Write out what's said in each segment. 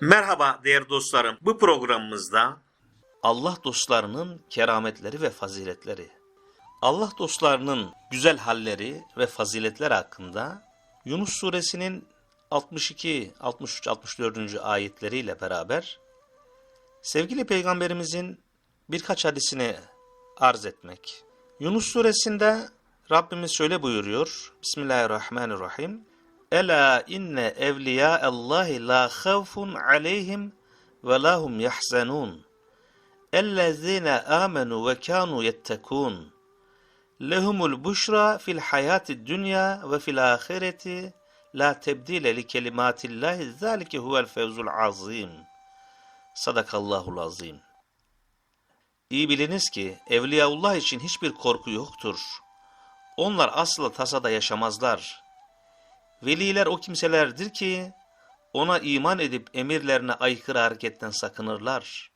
Merhaba değerli dostlarım. Bu programımızda Allah dostlarının kerametleri ve faziletleri, Allah dostlarının güzel halleri ve faziletleri hakkında Yunus suresinin 62, 63, 64. ayetleriyle beraber sevgili peygamberimizin birkaç hadisini arz etmek. Yunus suresinde Rabbimiz şöyle buyuruyor. Bismillahirrahmanirrahim. Ela inne evliya Allahi la khawfun aleyhim ve lahum yahzanun. Ellezine amenu ve kanu yettekun. Lehumul buşra fil hayati dünya ve fil ahireti la tebdile li kelimatillahi zalike huvel fevzul azim. Sadakallahul azim. İyi biliniz ki Evliyaullah için hiçbir korku yoktur. Onlar asla tasada yaşamazlar. Veliler o kimselerdir ki ona iman edip emirlerine aykırı hareketten sakınırlar.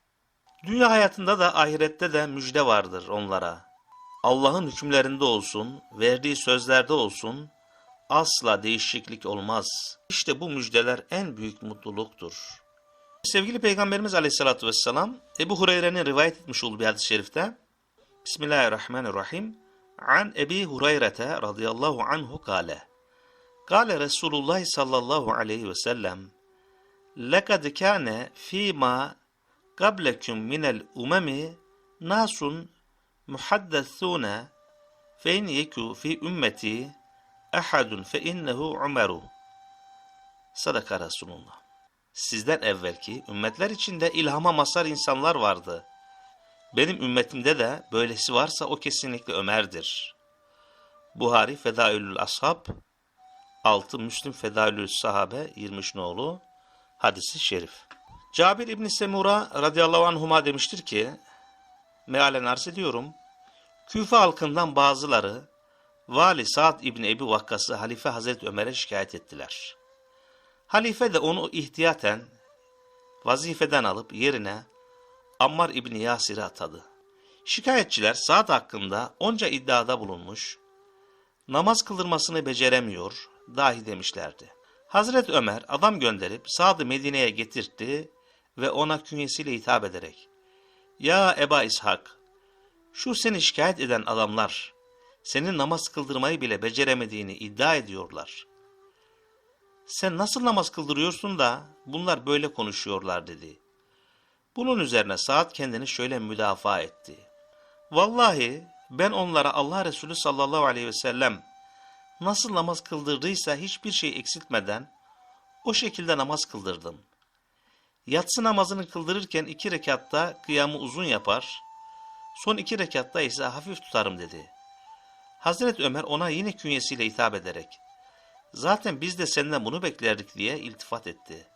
Dünya hayatında da ahirette de müjde vardır onlara. Allah'ın hükümlerinde olsun, verdiği sözlerde olsun asla değişiklik olmaz. İşte bu müjdeler en büyük mutluluktur. Sevgili Peygamberimiz Aleyhisselatü Vesselam Ebu Hureyre'nin rivayet etmiş olduğu bir hadis-i şerifte Bismillahirrahmanirrahim An Ebi Hureyre'te radıyallahu anhu kale Kale Resulullah sallallahu aleyhi ve sellem لَقَدْ كَانَ ف۪ي مَا قَبْلَكُمْ مِنَ الْاُمَمِ نَاسٌ مُحَدَّثُونَ فَاِنْ يَكُوا ف۪ي ümmeti اَحَدٌ فَاِنَّهُ عُمَرُ Sadaka Resulullah. Sizden evvelki ümmetler içinde ilhama mazhar insanlar vardı. Benim ümmetimde de böylesi varsa o kesinlikle Ömer'dir. Buhari Fedaülül Ashab 6 Müslim Fedaülül Sahabe 23 nolu hadisi şerif. Cabir İbni Semura radıyallahu anhuma demiştir ki mealen arz ediyorum. Küfe halkından bazıları Vali Sa'd İbni Ebi Vakkas'ı Halife Hazreti Ömer'e şikayet ettiler. Halife de onu ihtiyaten vazifeden alıp yerine Ammar İbni Yasir'i atadı. Şikayetçiler Sa'd hakkında onca iddiada bulunmuş, namaz kıldırmasını beceremiyor, dahi demişlerdi. Hazreti Ömer adam gönderip Sa'd'ı Medine'ye getirtti ve ona künyesiyle hitap ederek, ''Ya Eba İshak, şu seni şikayet eden adamlar, senin namaz kıldırmayı bile beceremediğini iddia ediyorlar. Sen nasıl namaz kıldırıyorsun da bunlar böyle konuşuyorlar dedi. Bunun üzerine Sa'd kendini şöyle müdafaa etti. Vallahi ben onlara Allah Resulü sallallahu aleyhi ve sellem nasıl namaz kıldırdıysa hiçbir şey eksiltmeden o şekilde namaz kıldırdım. Yatsı namazını kıldırırken iki rekatta kıyamı uzun yapar, son iki rekatta ise hafif tutarım dedi. Hazreti Ömer ona yine künyesiyle hitap ederek, zaten biz de senden bunu beklerdik diye iltifat etti.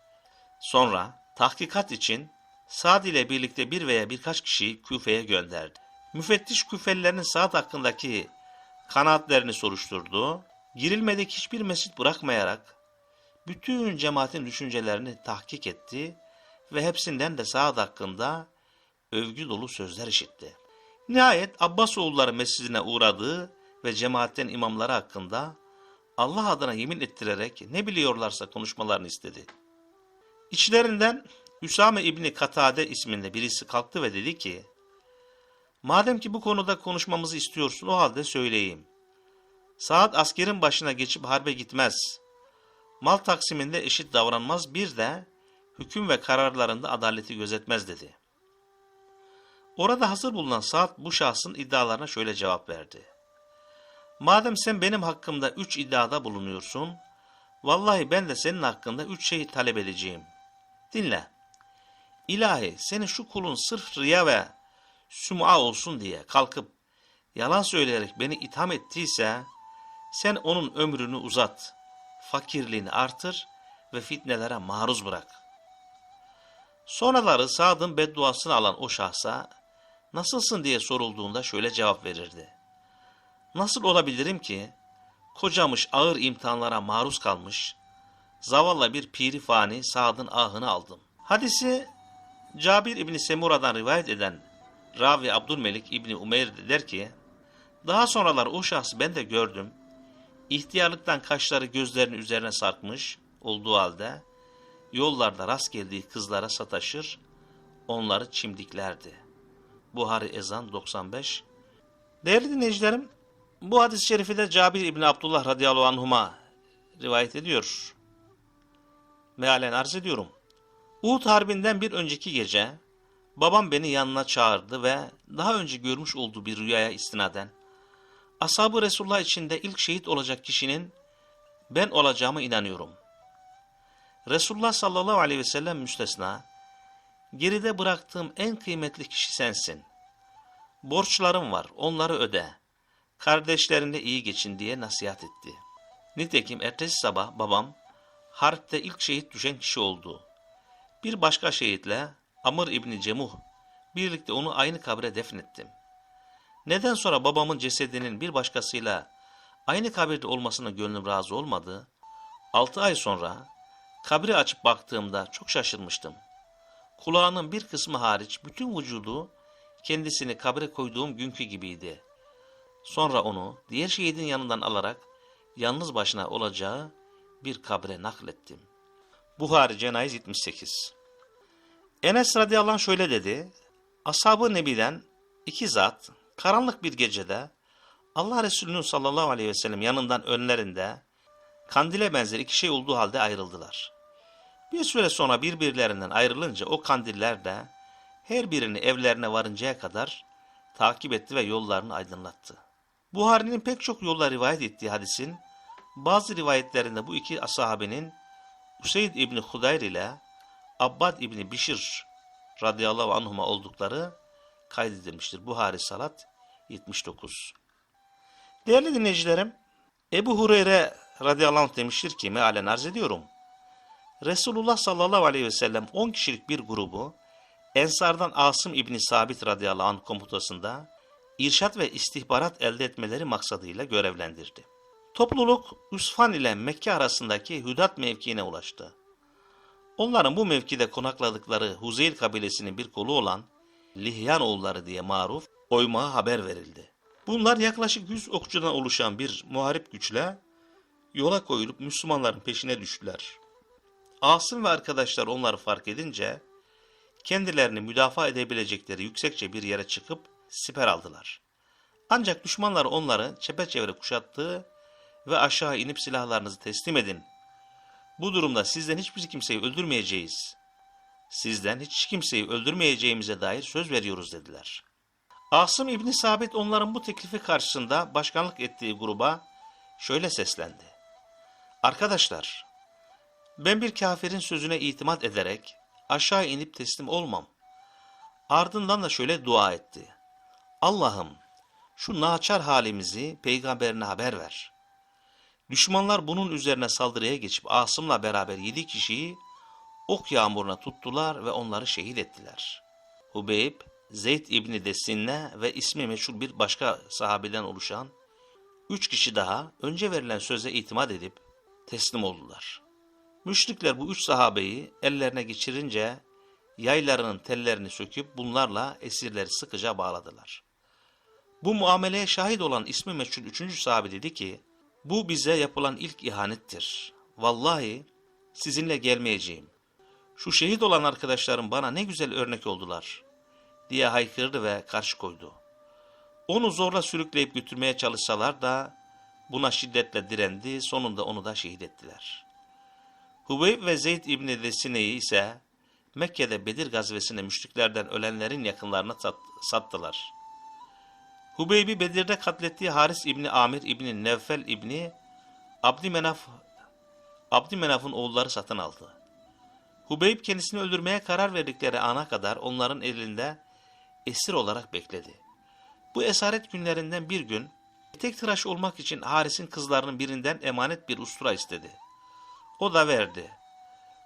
Sonra tahkikat için Sa'd ile birlikte bir veya birkaç kişiyi Küfe'ye gönderdi. Müfettiş Küfelilerin Sa'd hakkındaki kanaatlerini soruşturdu. Girilmedik hiçbir mescit bırakmayarak bütün cemaatin düşüncelerini tahkik etti ve hepsinden de Sa'd hakkında övgü dolu sözler işitti. Nihayet Abbasoğulları mescidine uğradı ve cemaatten imamları hakkında Allah adına yemin ettirerek ne biliyorlarsa konuşmalarını istedi. İçlerinden Üsame İbni Katade isminde birisi kalktı ve dedi ki, Madem ki bu konuda konuşmamızı istiyorsun o halde söyleyeyim. Saat askerin başına geçip harbe gitmez. Mal taksiminde eşit davranmaz bir de hüküm ve kararlarında adaleti gözetmez dedi. Orada hazır bulunan Saad bu şahsın iddialarına şöyle cevap verdi. Madem sen benim hakkımda üç iddiada bulunuyorsun, vallahi ben de senin hakkında üç şeyi talep edeceğim. Dinle. İlahi senin şu kulun sırf riya ve sum'a olsun diye kalkıp yalan söyleyerek beni itham ettiyse, sen onun ömrünü uzat, fakirliğini artır ve fitnelere maruz bırak. Sonraları Sad'ın bedduasını alan o şahsa, nasılsın diye sorulduğunda şöyle cevap verirdi. Nasıl olabilirim ki, kocamış ağır imtihanlara maruz kalmış, zavallı bir piri fani Sad'ın ahını aldım. Hadisi Cabir İbni Semura'dan rivayet eden Ravi Abdülmelik İbni Umeyr der ki, daha sonralar o şahsı ben de gördüm. İhtiyarlıktan kaşları gözlerinin üzerine sarkmış olduğu halde yollarda rast geldiği kızlara sataşır, onları çimdiklerdi. Buhari Ezan 95 Değerli dinleyicilerim, bu hadis-i şerifi de Cabir İbni Abdullah radıyallahu anhuma rivayet ediyor. Mealen arz ediyorum. Uhud Harbi'nden bir önceki gece babam beni yanına çağırdı ve daha önce görmüş olduğu bir rüyaya istinaden Ashab-ı Resulullah içinde ilk şehit olacak kişinin ben olacağıma inanıyorum. Resulullah sallallahu aleyhi ve sellem müstesna, geride bıraktığım en kıymetli kişi sensin. Borçlarım var, onları öde. Kardeşlerinle iyi geçin diye nasihat etti. Nitekim ertesi sabah babam, harpte ilk şehit düşen kişi oldu. Bir başka şehitle Amr İbni Cemuh, birlikte onu aynı kabre defnettim. Neden sonra babamın cesedinin bir başkasıyla aynı kabirde olmasına gönlüm razı olmadı, altı ay sonra kabri açıp baktığımda çok şaşırmıştım. Kulağının bir kısmı hariç bütün vücudu kendisini kabre koyduğum günkü gibiydi. Sonra onu diğer şehidin yanından alarak yalnız başına olacağı bir kabre naklettim. Buhari Cenayiz 78 Enes radıyallahu anh şöyle dedi. Ashab-ı Nebi'den iki zat karanlık bir gecede Allah Resulü'nün sallallahu aleyhi ve sellem yanından önlerinde kandile benzer iki şey olduğu halde ayrıldılar. Bir süre sonra birbirlerinden ayrılınca o kandiller de her birini evlerine varıncaya kadar takip etti ve yollarını aydınlattı. Buhari'nin pek çok yolla rivayet ettiği hadisin bazı rivayetlerinde bu iki sahabenin Useyd İbni Hudayr ile Abbad İbni Bişir radıyallahu anhuma oldukları kaydedilmiştir. Buhari Salat 79 Değerli dinleyicilerim, Ebu Hureyre radıyallahu anh demiştir ki mealen arz ediyorum. Resulullah sallallahu aleyhi ve sellem 10 kişilik bir grubu Ensardan Asım İbni Sabit radıyallahu anh komutasında irşat ve istihbarat elde etmeleri maksadıyla görevlendirdi. Topluluk Üsfan ile Mekke arasındaki Hüdat mevkiine ulaştı. Onların bu mevkide konakladıkları Huzeyl kabilesinin bir kolu olan Lihyan oğulları diye maruf oymağa haber verildi. Bunlar yaklaşık 100 okçudan oluşan bir muharip güçle yola koyulup Müslümanların peşine düştüler. Asım ve arkadaşlar onları fark edince kendilerini müdafaa edebilecekleri yüksekçe bir yere çıkıp siper aldılar. Ancak düşmanlar onları çepeçevre kuşattı ve aşağı inip silahlarınızı teslim edin. Bu durumda sizden hiçbir kimseyi öldürmeyeceğiz. Sizden hiç kimseyi öldürmeyeceğimize dair söz veriyoruz dediler. Asım İbni Sabit onların bu teklifi karşısında başkanlık ettiği gruba şöyle seslendi. Arkadaşlar, ben bir kafirin sözüne itimat ederek aşağı inip teslim olmam. Ardından da şöyle dua etti. Allah'ım şu naçar halimizi peygamberine haber ver. Düşmanlar bunun üzerine saldırıya geçip Asım'la beraber yedi kişiyi ok yağmuruna tuttular ve onları şehit ettiler. Hubeyb, Zeyd İbni Desinne ve ismi meşhur bir başka sahabeden oluşan üç kişi daha önce verilen söze itimat edip teslim oldular. Müşrikler bu üç sahabeyi ellerine geçirince yaylarının tellerini söküp bunlarla esirleri sıkıca bağladılar. Bu muameleye şahit olan ismi meşhur üçüncü sahabe dedi ki, bu bize yapılan ilk ihanettir. Vallahi sizinle gelmeyeceğim. Şu şehit olan arkadaşlarım bana ne güzel örnek oldular diye haykırdı ve karşı koydu. Onu zorla sürükleyip götürmeye çalışsalar da buna şiddetle direndi, sonunda onu da şehit ettiler. Hubeyb ve Zeyd İbni Lesine'yi ise Mekke'de Bedir gazvesinde müşriklerden ölenlerin yakınlarına sattılar. Hubeyb'i Bedir'de katlettiği Haris İbni Amir İbni Nevfel İbni Abdümenaf oğulları satın aldı. Hubeyb kendisini öldürmeye karar verdikleri ana kadar onların elinde esir olarak bekledi. Bu esaret günlerinden bir gün tek tıraş olmak için Haris'in kızlarının birinden emanet bir ustura istedi. O da verdi.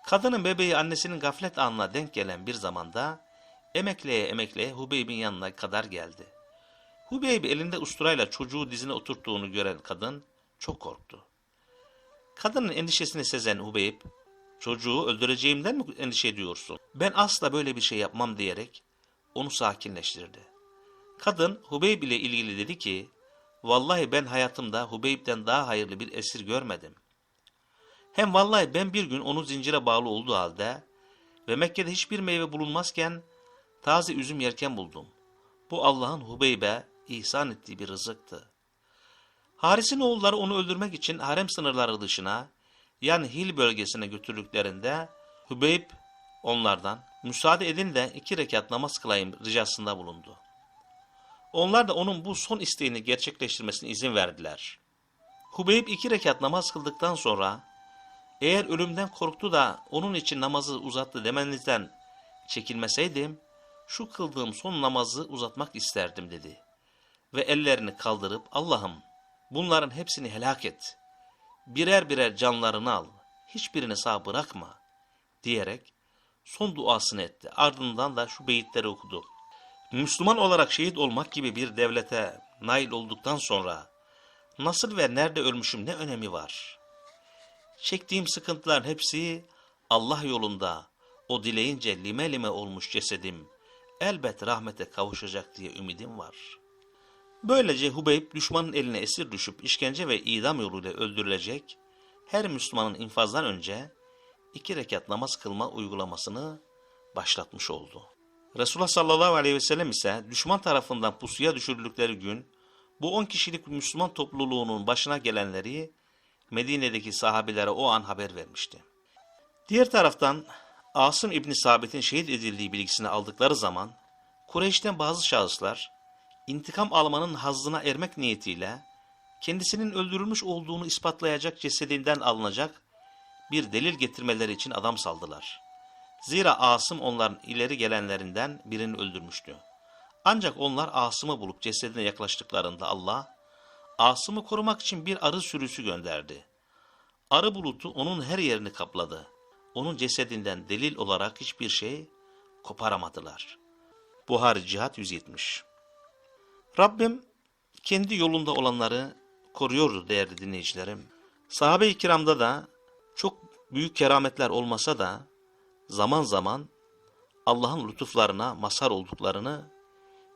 Kadının bebeği annesinin gaflet anına denk gelen bir zamanda emekleye emekleye Hubeyb'in yanına kadar geldi. Hubeyb elinde usturayla çocuğu dizine oturttuğunu gören kadın çok korktu. Kadının endişesini sezen Hubeyb, çocuğu öldüreceğimden mi endişe ediyorsun? Ben asla böyle bir şey yapmam diyerek onu sakinleştirdi. Kadın Hubeyb ile ilgili dedi ki, Vallahi ben hayatımda Hubeyb'den daha hayırlı bir esir görmedim. Hem vallahi ben bir gün onu zincire bağlı olduğu halde ve Mekke'de hiçbir meyve bulunmazken taze üzüm yerken buldum. Bu Allah'ın Hubeybe ihsan ettiği bir rızıktı. Haris'in oğulları onu öldürmek için harem sınırları dışına yani Hil bölgesine götürdüklerinde Hubeyb onlardan müsaade edin de iki rekat namaz kılayım ricasında bulundu. Onlar da onun bu son isteğini gerçekleştirmesine izin verdiler. Hubeyb iki rekat namaz kıldıktan sonra eğer ölümden korktu da onun için namazı uzattı demenizden çekilmeseydim şu kıldığım son namazı uzatmak isterdim dedi. Ve ellerini kaldırıp Allah'ım bunların hepsini helak et. Birer birer canlarını al. Hiçbirini sağ bırakma diyerek son duasını etti. Ardından da şu beyitleri okudu. Müslüman olarak şehit olmak gibi bir devlete nail olduktan sonra nasıl ve nerede ölmüşüm ne önemi var? Çektiğim sıkıntıların hepsi Allah yolunda o dileyince lime lime olmuş cesedim elbet rahmete kavuşacak diye ümidim var. Böylece Hubeyb düşmanın eline esir düşüp işkence ve idam yoluyla öldürülecek her Müslümanın infazdan önce iki rekat namaz kılma uygulamasını başlatmış oldu. Resulullah sallallahu aleyhi ve sellem ise düşman tarafından pusuya düşürüldükleri gün bu 10 kişilik Müslüman topluluğunun başına gelenleri Medine'deki sahabilere o an haber vermişti. Diğer taraftan Asım İbni Sabit'in şehit edildiği bilgisini aldıkları zaman Kureyş'ten bazı şahıslar intikam almanın hazzına ermek niyetiyle kendisinin öldürülmüş olduğunu ispatlayacak cesedinden alınacak bir delil getirmeleri için adam saldılar. Zira Asım onların ileri gelenlerinden birini öldürmüştü. Ancak onlar Asım'ı bulup cesedine yaklaştıklarında Allah, Asım'ı korumak için bir arı sürüsü gönderdi. Arı bulutu onun her yerini kapladı. Onun cesedinden delil olarak hiçbir şey koparamadılar. Buhari Cihat 170 Rabbim kendi yolunda olanları koruyordu değerli dinleyicilerim. Sahabe-i kiramda da çok büyük kerametler olmasa da zaman zaman Allah'ın lütuflarına mazhar olduklarını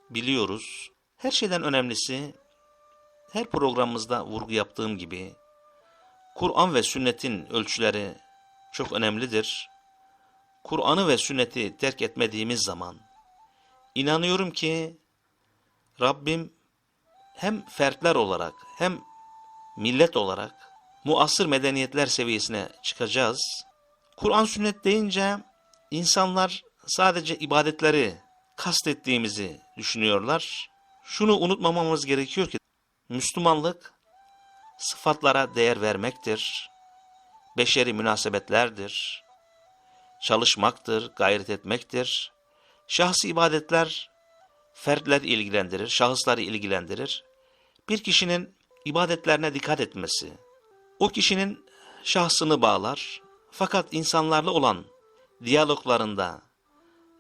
biliyoruz. Her şeyden önemlisi her programımızda vurgu yaptığım gibi Kur'an ve sünnetin ölçüleri çok önemlidir. Kur'an'ı ve sünneti terk etmediğimiz zaman inanıyorum ki Rabbim hem fertler olarak hem millet olarak muasır medeniyetler seviyesine çıkacağız. Kur'an sünnet deyince insanlar sadece ibadetleri kastettiğimizi düşünüyorlar. Şunu unutmamamız gerekiyor ki Müslümanlık sıfatlara değer vermektir. Beşeri münasebetlerdir. Çalışmaktır, gayret etmektir. Şahsi ibadetler fertler ilgilendirir, şahısları ilgilendirir. Bir kişinin ibadetlerine dikkat etmesi, o kişinin şahsını bağlar. Fakat insanlarla olan diyaloglarında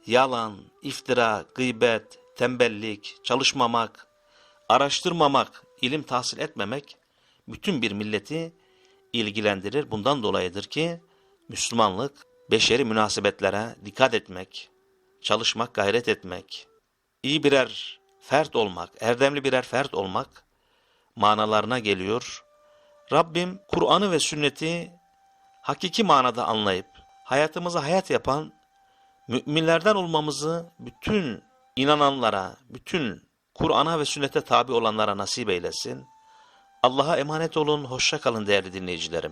yalan, iftira, gıybet, tembellik, çalışmamak, araştırmamak, ilim tahsil etmemek bütün bir milleti ilgilendirir. Bundan dolayıdır ki Müslümanlık beşeri münasebetlere dikkat etmek, çalışmak, gayret etmek, iyi birer fert olmak, erdemli birer fert olmak manalarına geliyor. Rabbim Kur'an'ı ve sünneti hakiki manada anlayıp hayatımıza hayat yapan müminlerden olmamızı bütün inananlara, bütün Kur'an'a ve sünnete tabi olanlara nasip eylesin. Allah'a emanet olun, hoşça kalın değerli dinleyicilerim.